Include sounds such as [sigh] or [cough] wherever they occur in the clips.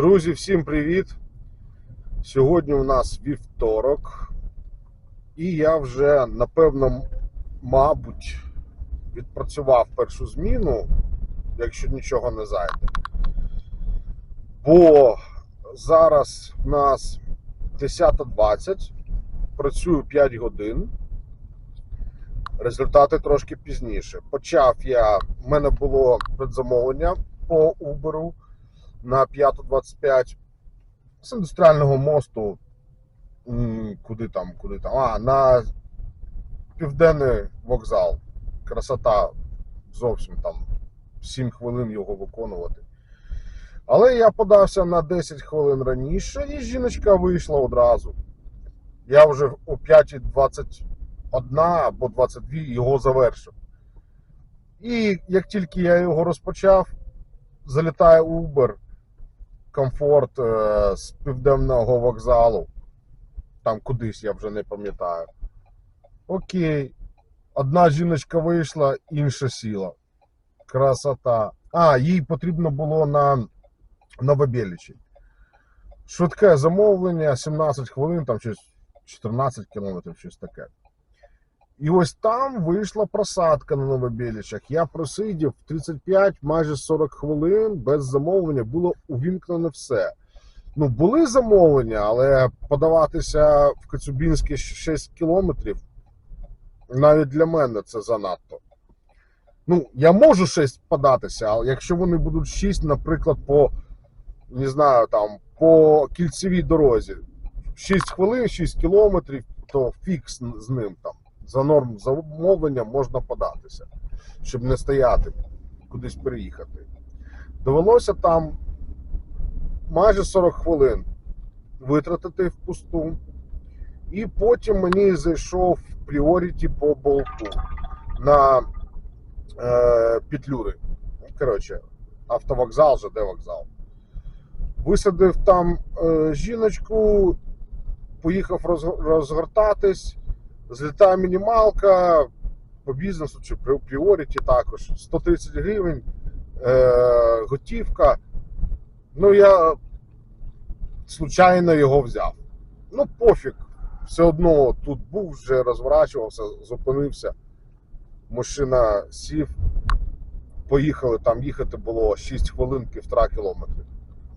Друзі, всім привіт! Сьогодні у нас вівторок, і я вже напевно, мабуть, відпрацював першу зміну, якщо нічого не зайде. Бо зараз в нас 10.20, працюю 5 годин. Результати трошки пізніше. Почав я, в мене було предзамовлення по Uber на 5.25 з індустріального мосту. Куди там, куди там? А, на південний вокзал. Красота зовсім там 7 хвилин його виконувати. Але я подався на 10 хвилин раніше, і жіночка вийшла одразу. Я вже о 5.21 або 22 його завершив. І як тільки я його розпочав, залітає Uber, комфорт е, з південного вокзалу. Там кудись я вже не пам'ятаю. Окей. Одна жіночка вийшла, інша сіла. Красота. А, їй потрібно було на Новобєлічі. Швидке замовлення, 17 хвилин, там щось 14 кілометрів, щось таке. І ось там вийшла просадка на Новобєлічах. Я просидів 35, майже 40 хвилин без замовлення, було увімкнено все. Ну, були замовлення, але подаватися в Коцюбінське 6 кілометрів, навіть для мене це занадто. Ну, я можу 6 податися, але якщо вони будуть 6, наприклад, по не знаю, там, по кільцевій дорозі, 6 хвилин, 6 кілометрів, то фікс з ним там. За норм замовлення можна податися, щоб не стояти, кудись переїхати. Довелося там майже 40 хвилин витратити впусту. І потім мені зайшов пріоріті по болту на е, Петлюри. Коротше, автовокзал, ЖД вокзал. Висадив там е, жіночку, поїхав розгортатись. Злітає мінімалка по бізнесу чи при пріоріті також 130 гривень, е, готівка. Ну, я случайно його взяв. Ну, пофіг. Все одно тут був, вже розворачувався, зупинився. Мужчина сів, поїхали там їхати було 6 хвилин, півтора кілометри.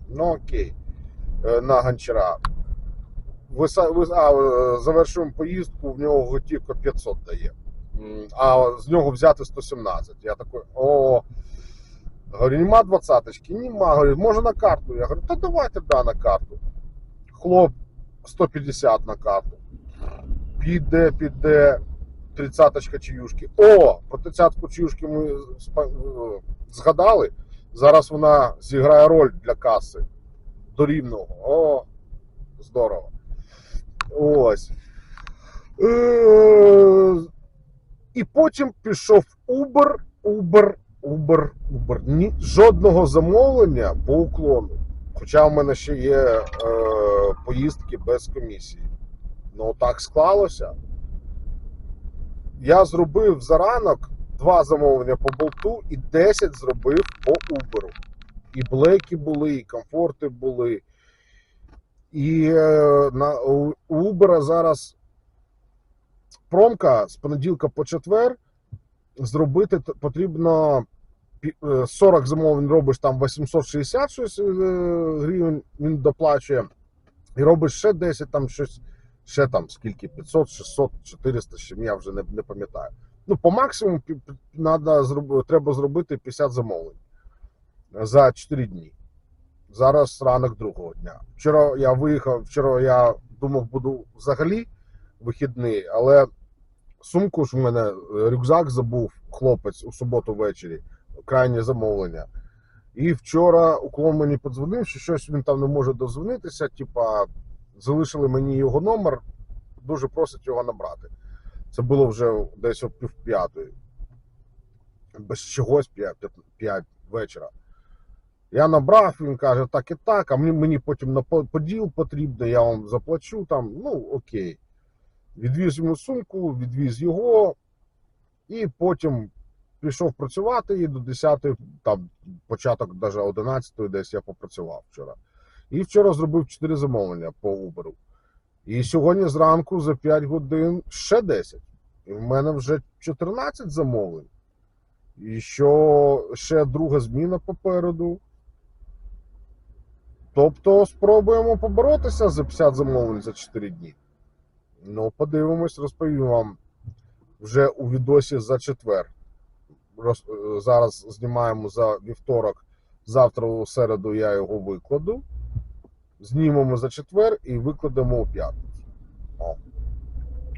Ну окей. Е, На гончара. А, е, завершуємо поїздку, в нього готівка 500 дає. А з нього взяти 117. Я такий, о, говорю, нема двадцяточки? Нема. Говорю, може на карту. Я говорю, та давайте да, на карту. Хлоп 150 на карту. Піде, піде. Тридцяточка чаюшки. О! Про тридцятку чаюшки ми е, згадали. Зараз вона зіграє роль для каси. До рівного. О, здорово. Ось. Е, І потім пішов Uber, Uber, Uber, Uber. Ні, жодного замовлення по уклону. Хоча в мене ще є е, поїздки без комісії. Ну так склалося. Я зробив за ранок два замовлення по болту і 10 зробив по Uber. І блеки були, і комфорти були. І е, на у Uber зараз промка з понеділка по четвер. Зробити потрібно е, 40 замовлень робиш там 860 щось, е, гривень, він доплачує. І робиш ще 10 там щось, ще там скільки, 500, 600, 400, ще я вже не, не пам'ятаю. Ну, по максимуму треба зробити 50 замовлень за 4 дні. Зараз ранок другого дня. Вчора я виїхав, вчора я думав, буду взагалі вихідний, але сумку ж у мене е, рюкзак забув хлопець у суботу ввечері, крайнє замовлення. І вчора уклон мені подзвонив, що щось він там не може дозвонитися. Типа, залишили мені його номер, дуже просить його набрати. Це було вже десь о пів п'ятої. Без чогось п'ять, п'ять вечора. Я набрав, він каже, так і так, а мені, потім на поділ потрібно, я вам заплачу там, ну окей. Відвіз йому сумку, відвіз його, і потім пішов працювати і до 10 там початок, навіть 11 десь я попрацював вчора. І вчора зробив 4 замовлення по Uber. І сьогодні зранку за 5 годин ще 10. І в мене вже 14 замовлень. І що ще друга зміна попереду. Тобто спробуємо поборотися за 50 замовлень за 4 дні. Ну, подивимось, розповім вам вже у відосі за четвер. Роз, е, зараз знімаємо за вівторок. Завтра у середу я його викладу. Знімемо за четвер і викладемо у п'ятницю.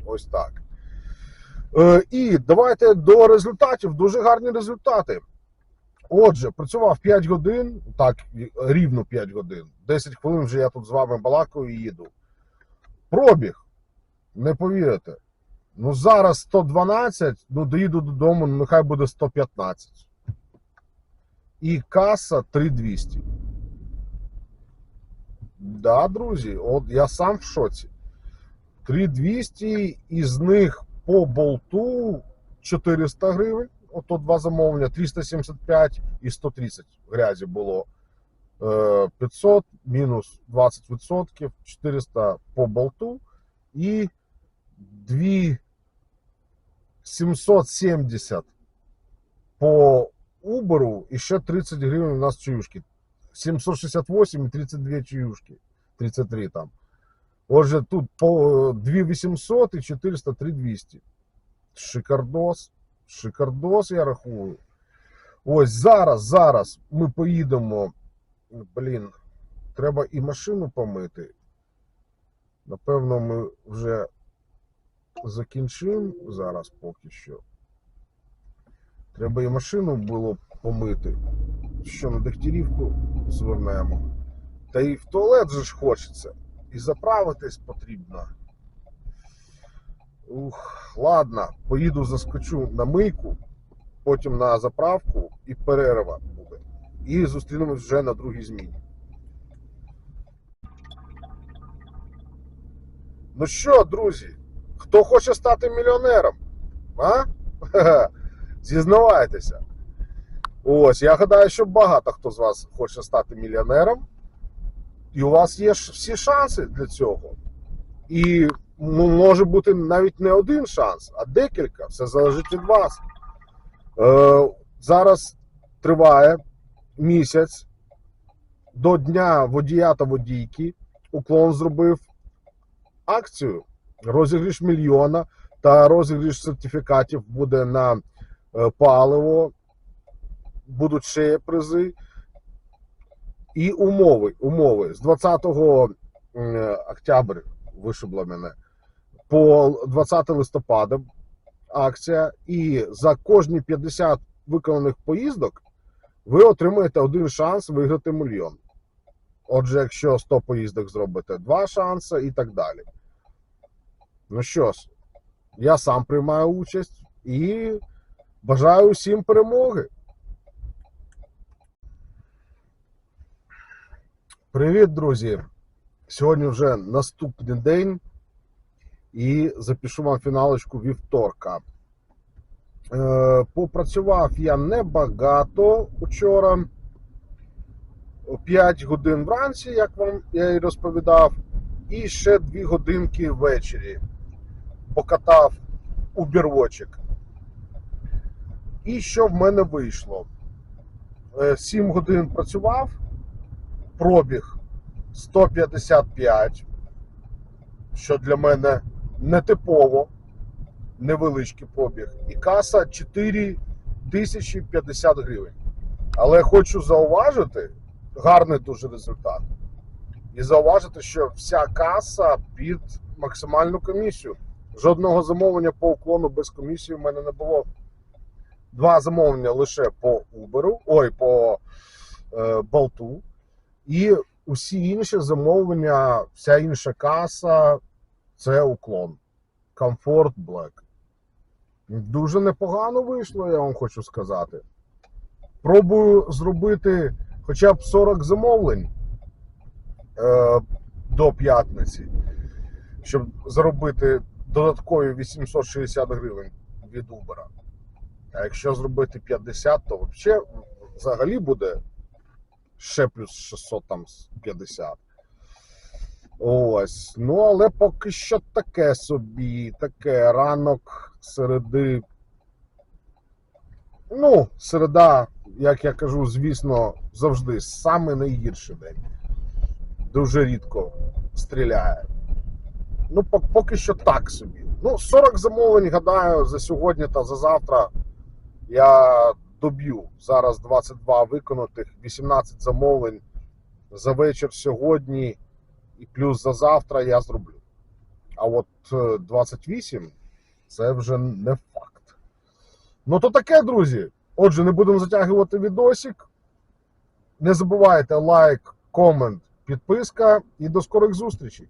Ось так. Е, і давайте до результатів. Дуже гарні результати. Отже, працював 5 годин, так, рівно 5 годин. 10 хвилин вже я тут з вами балакаю і їду. Пробіг. Не повірите. Ну, зараз 112, ну доїду додому, ну нехай буде 115. І каса 3200. Да, друзі, от я сам в шоці. 3200, із них по болту 400 гривень. Ото два замовлення, 375 і 130 грязі було. Е, 500 мінус 20%, 400 по болту і 2 770 по Uber і ще 30 гривень у нас чаюшки. 768 і 32 чаюшки. 33 там. Отже, тут по 2800 і 400 3200. Шикардос. Шикардос, я рахую. Ось зараз, зараз ми поїдемо. Блін, треба і машину помити. Напевно, ми вже закінчимо зараз поки що. Треба і машину було помити. Що на Дегтярівку звернемо. Та і в туалет же ж хочеться. І заправитись потрібно. Ух, ладно, поїду заскочу на мийку, потім на заправку і перерва буде. І зустрінемось вже на другій зміні. Ну що, друзі, хто хоче стати мільйонером? А? [laughs] Зізнавайтеся. Ось, я гадаю, що багато хто з вас хоче стати мільйонером. І у вас є всі шанси для цього. І може бути навіть не один шанс, а декілька. Все залежить від вас. Е, зараз триває місяць до Дня водія та водійки. Уклон зробив акцію. Розіграш мільйона та розіграш сертифікатів буде на е, паливо. Будуть ще призи. І умови. умови. З 20 октября вишибло мене по 20 листопада акція. І за кожні 50 виконаних поїздок ви отримаєте один шанс виграти мільйон. Отже, якщо 100 поїздок зробите, два шанси і так далі. Ну що ж, я сам приймаю участь і бажаю усім перемоги. Привіт, друзі! Сьогодні вже наступний день і запишу вам фіналочку вівторка. Е, попрацював я небагато вчора. 5 годин вранці, як вам я і розповідав, і ще 2 годинки ввечері. Покатав убірвочок. І що в мене вийшло? 7 годин працював, пробіг 155, що для мене нетипово, невеличкий пробіг, і каса 4050 гривень. Але хочу зауважити, гарний дуже результат. І зауважити, що вся каса під максимальну комісію. Жодного замовлення по уклону без комісії в мене не було. Два замовлення лише по Uber, ой, по е, болту. І усі інші замовлення, вся інша каса це уклон. Комфорт Black. Дуже непогано вийшло, я вам хочу сказати. Пробую зробити хоча б 40 замовлень е, до п'ятниці, щоб заробити додаткові 860 гривень від Uber. А якщо зробити 50, то взагалі буде ще плюс 650. Ось. Ну, але поки що таке собі, таке ранок середи. Ну, середа, як я кажу, звісно, завжди самий найгірший день. Дуже рідко стріляє. Ну, поки що так собі. Ну, 40 замовлень, гадаю, за сьогодні та за завтра я доб'ю. Зараз 22 виконатих, 18 замовлень за вечір сьогодні і плюс за завтра я зроблю. А от е, 28 це вже не факт. Ну, то таке, друзі. Отже, не будемо затягувати відосик. Не забувайте лайк, комент, підписка і до скорих зустрічей.